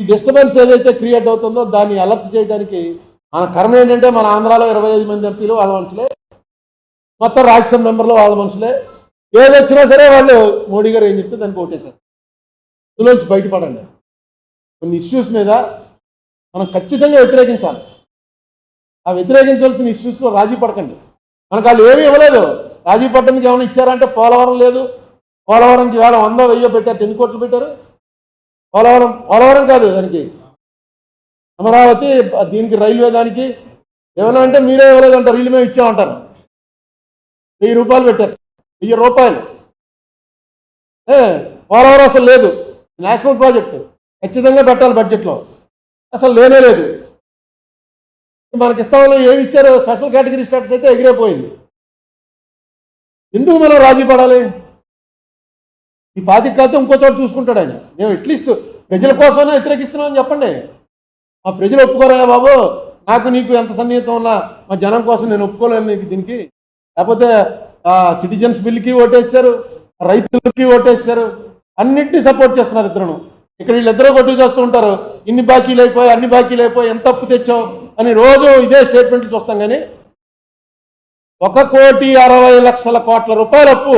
ఈ డిస్టర్బెన్స్ ఏదైతే క్రియేట్ అవుతుందో దాన్ని అలర్ట్ చేయడానికి మన కర్మ ఏంటంటే మన ఆంధ్రాలో ఇరవై ఐదు మంది ఎంపీలు వాళ్ళ మనుషులే మొత్తం రాజ్యసభ మెంబర్లు వాళ్ళ మనుషులే. ఏది వచ్చినా సరే వాళ్ళు మోడీ గారు ఏం చెప్తే దానికి ఓటేసేస్తారు ఇందులోంచి బయటపడండి. కొన్ని ఇష్యూస్ మీద మనం ఖచ్చితంగా వ్యతిరేకించాలి. ఆ వ్యతిరేకించాల్సిన ఇష్యూస్లో రాజీ పడకండి. మనకు వాళ్ళు ఏమీ ఇవ్వలేదు. రాజీ పట్టడానికి ఏమైనా ఇచ్చారంటే పోలవరం లేదు. పోలవరంకి వేళ వందో వెయ్యో పెట్టారు. ఎన్ని కోట్లు పెట్టారు? పోలవరం పోలవరం కాదు దానికి. అమరావతి దీనికి రైల్వే దానికి. ఏమైనా అంటే మీరే ఇవ్వలేదంటారు వీళ్ళు మేము ఇచ్చామంటారు. వెయ్యి రూపాయలు పెట్టారు వెయ్యి రూపాయలు. పోలవరం అసలు లేదు. నేషనల్ ప్రాజెక్టు ఖచ్చితంగా పెట్టాలి బడ్జెట్లో. అసలు లేనే లేదు. మనకి ఇస్తామని ఏమి ఇచ్చారు స్పెషల్ కేటగిరీ స్టేటస్ అయితే ఎగిరైపోయింది. ఎందుకు మనం రాజీ పడాలి? ఈ పాతిక కాదు ఇంకో చోట చూసుకుంటాడు ఆయన. మేము అట్లీస్ట్ ప్రజల కోసమైనా వ్యతిరేకిస్తున్నామని చెప్పండి. మా ప్రజలు ఒప్పుకోరా బాబు? నాకు నీకు ఎంత సన్నిహితం ఉన్నా మా జనం కోసం నేను ఒప్పుకోలేను నీకు దీనికి. లేకపోతే సిటిజన్స్ బిల్కి ఓటేశారు రైతులకి ఓటేశారు అన్నింటినీ సపోర్ట్ చేస్తున్నారు ఇద్దరును ఇక్కడ వీళ్ళిద్దరూ కొట్టు చేస్తూ ఉంటారు. ఇన్ని బాకీలు అయిపోయి అన్ని బాకీలు అయిపోయి ఎంత అప్పు తెచ్చావు? అని రోజు ఇదే స్టేట్మెంట్లు చూస్తాం కానీ ఒక కోటి అరవై లక్షల కోట్ల రూపాయల అప్పు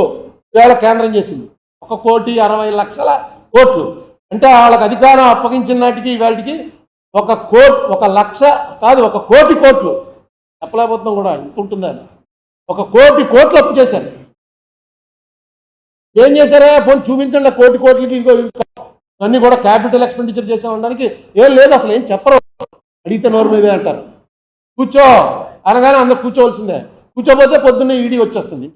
ఇవాళ కేంద్రం చేసింది. ఒక కోటి అరవై లక్షల కోట్లు. అంటే వాళ్ళకి అధికారం అప్పగించిన నాటికి వాటికి ఒక కోట్ ఒక లక్ష కాదు ఒక కోటి కోట్లు. చెప్పలేకపోతున్నాం కూడా ఇంత ఉంటుందని ఒక కోటి కోట్లు అప్పు చేశారు. ఏం చేశారా? పోనీ చూపించండి కోటి కోట్లకి ఇదిగో అన్ని కూడా క్యాపిటల్ ఎక్స్పెండిచర్ చేసామనడానికి ఏం లేదు అసలు ఏం చెప్పరు. అడిగితే నోరు మీదే అంటారు. కూర్చో. అనగానే అందరు కూర్చోవలసిందే. కూర్చోపోతే పొద్దున్నే ఈడీ వచ్చేస్తుంది.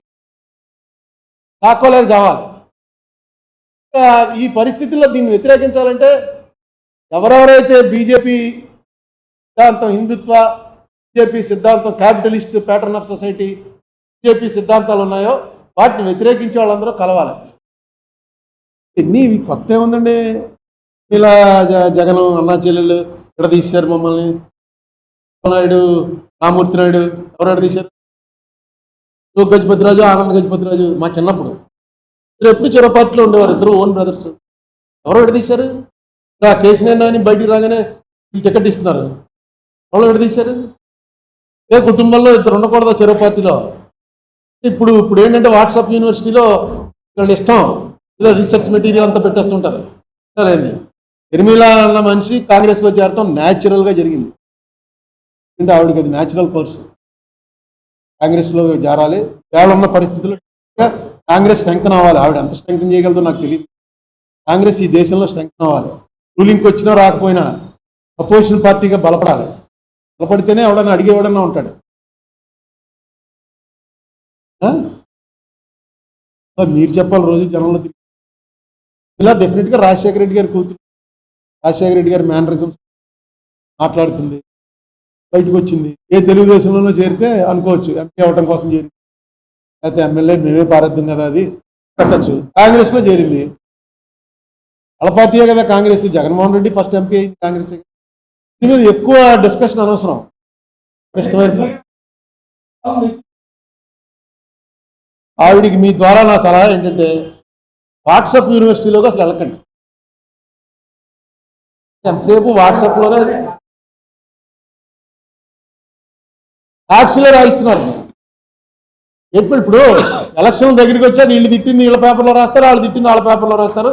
దాక్కోలేదు చావాలి ఈ పరిస్థితుల్లో దీన్ని వ్యతిరేకించాలంటే ఎవరెవరైతే బీజేపీ సిద్ధాంతం హిందుత్వ బీజేపీ సిద్ధాంతం capitalist pattern of society BJP సిద్ధాంతాలు ఉన్నాయో వాటిని వ్యతిరేకించే వాళ్ళందరూ కలవాలి. ఎన్ని ఇవి కొత్త ఏముందండి? ఇలా జగన్ అన్నా చెల్లెళ్ళు ఇక్కడ తీశారు మమ్మల్ని. నాయుడు రామూర్తి నాయుడు ఎవరు ఎక్కడ తీశారు? గజపతిరాజు ఆనంద్ గజపతిరాజు మా చిన్నప్పుడు. ఎప్పుడు చిరపాట్లో ఉండేవారు? ఇద్దరు ఓన్ బ్రదర్స్. ఎవరు విడదీశారు ఆ ఇలా అని బయటికి రాగానే వీళ్ళు టికెట్ ఇస్తున్నారు ఎవరు విడదీశారు ఏ కుటుంబంలో ఇద్దరు ఉండకూడదు చిరపాతిలో ఇప్పుడు ఇప్పుడు ఏంటంటే వాట్సాప్ యూనివర్సిటీలో వీళ్ళ ఇష్టం. ఇలా రీసెర్చ్ మెటీరియల్ అంతా పెట్టేస్తుంటారు. సరేంది నిర్మల అన్న మనిషి కాంగ్రెస్లో చేరటం న్యాచురల్గా జరిగింది. అంటే ఆవిడకి అది న్యాచురల్ కోర్సు కాంగ్రెస్లో చేరాలి కేవలం ఉన్న పరిస్థితుల్లో కాంగ్రెస్ స్ట్రెంగ్తన్ అవ్వాలి. ఆవిడ ఎంత స్ట్రెంగ్తన్ చేయగలదో నాకు తెలియదు కాంగ్రెస్ ఈ దేశంలో స్ట్రెంగ్తన్ అవ్వాలి. రూలింగ్కి వచ్చినా రాకపోయినా అపోజిషన్ పార్టీగా బలపడాలి. బలపడితేనే ఎవడన్నా అడిగేవాడన్నా ఉంటాడు. ఆ? మీరు చెప్పాలి రోజు జనంలో తిరిగి. ఇలా డెఫినెట్గా రాజశేఖర రెడ్డి గారి కూతురు రాజశేఖర రెడ్డి గారి మేనరిజమ్స్ మాట్లాడుతుంది. బయటకు వచ్చింది ఏ తెలుగుదేశంలోనో చేరితే అనుకోవచ్చు. ఎంపీ అవ్వటం కోసం చేరింది. లేకపోతే ఎమ్మెల్యే మేమే పారద్దాం కదా అది? కట్టచ్చు. కాంగ్రెస్లో చేరింది. అలపార్టీయే కదా కాంగ్రెస్. జగన్మోహన్ రెడ్డి ఫస్ట్ ఎంపీ అయింది కాంగ్రెస్. దీని మీద ఎక్కువ డిస్కషన్ అనవసరం. ఇష్టమైన ఆవిడికి మీ ద్వారా నా సలహా ఏంటంటే వాట్సాప్ యూనివర్సిటీలోకి అసలు వెళ్ళకండి. ఎంతసేపు వాట్సాప్లోనే? సాక్షిలో రాయిస్తున్నారు. ఎప్పుడు ఇప్పుడు ఎలక్షన్ దగ్గరికి వచ్చా వీళ్ళు తిట్టింది వీళ్ళ పేపర్లో రాస్తారు వాళ్ళు తిట్టింది వాళ్ళ పేపర్లో రాస్తారు.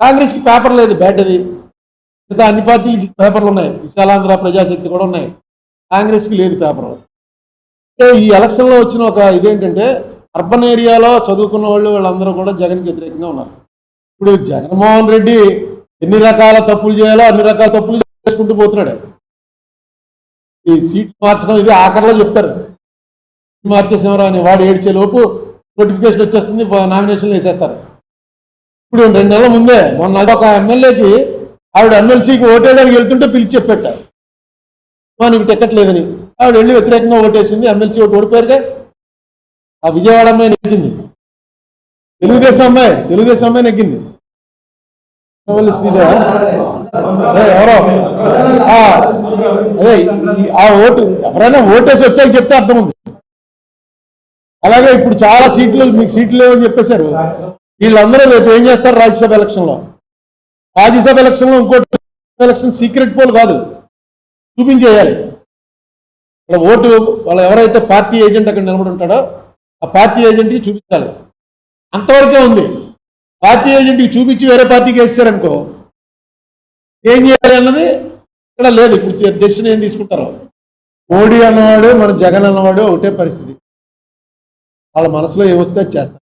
కాంగ్రెస్కి పేపర్ లేదు బ్యాట్ అది. మిగతా అన్ని పార్టీలకి పేపర్లు ఉన్నాయి. విశాలాంధ్ర ప్రజాశక్తి కూడా ఉన్నాయి. కాంగ్రెస్కి లేదు పేపర్. అంటే ఈ ఎలక్షన్లో వచ్చిన ఒక ఇదేంటంటే అర్బన్ ఏరియాలో చదువుకున్న వాళ్ళు వీళ్ళందరూ కూడా జగన్కి వ్యతిరేకంగా ఉన్నారు. ఇప్పుడు జగన్మోహన్ రెడ్డి ఎన్ని రకాల తప్పులు చేయాలో అన్ని రకాల తప్పులు చేసుకుంటూ పోతున్నాడు. ఈ సీట్లు మార్చడం ఇది ఆఖరిలో చెప్తారు. మార్చేసేవరా అని వాడు ఏడ్చే లోపు నోటిఫికేషన్ వచ్చేస్తుంది నామినేషన్లు వేసేస్తారు. ఇప్పుడు రెండు నెలల ముందే మొన్న ఒక ఎమ్మెల్యేకి ఆవిడ ఎమ్మెల్సీకి ఓటేయడానికి వెళ్తుంటే పిలిచి చెప్పారు "మా నీకు టికెట్ లేదని. ఆవిడ వెళ్ళి వ్యతిరేకంగా ఓటేసింది ఎమ్మెల్సీ ఓటు ఓడిపోయారుగా. ఆ విజయవాడ అమ్మాయి నెగ్గింది. తెలుగుదేశం అమ్మాయి తెలుగుదేశం అమ్మాయి నెగ్గింది. ఎవరో ఆ, అదే ఆ ఓటు ఎవరైనా ఓటేసి వచ్చాక చెప్తే అర్థం ఉంది. అలాగే ఇప్పుడు చాలా సీట్లు మీకు సీట్లు లేవని చెప్పేశారు. వీళ్ళందరూ రేపు ఏం చేస్తారు రాజ్యసభ ఎలక్షన్లో? రాజ్యసభ ఎలక్షన్లో ఇంకోటి ఎలక్షన్ సీక్రెట్ పోల్ కాదు. చూపించేయాలి. వాళ్ళ ఓటు వాళ్ళు ఎవరైతే పార్టీ ఏజెంట్ అక్కడ నిలబడి ఉంటాడో ఆ పార్టీ ఏజెంట్కి చూపించాలి. అంతవరకే ఉంది. పార్టీ ఏజెంట్కి చూపించి వేరే పార్టీకి వేసారనుకో ఏం చేయాలి అన్నది ఇక్కడ లేదు. ఇప్పుడు డెసిషన్ ఏం తీసుకుంటారు? మోడీ అన్నవాడు మన జగన్ అన్నవాడు ఒకటే పరిస్థితి. వాళ్ళ మనసులో ఏమొస్తే చేస్తారు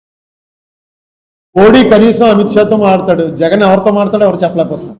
మోడీ కనీసం అమిత్ షాతో మాట్లాడతాడు జగన్ ఎవరితో మాట్లాడతాడో ఎవరు చెప్పలేకపోతున్నారు?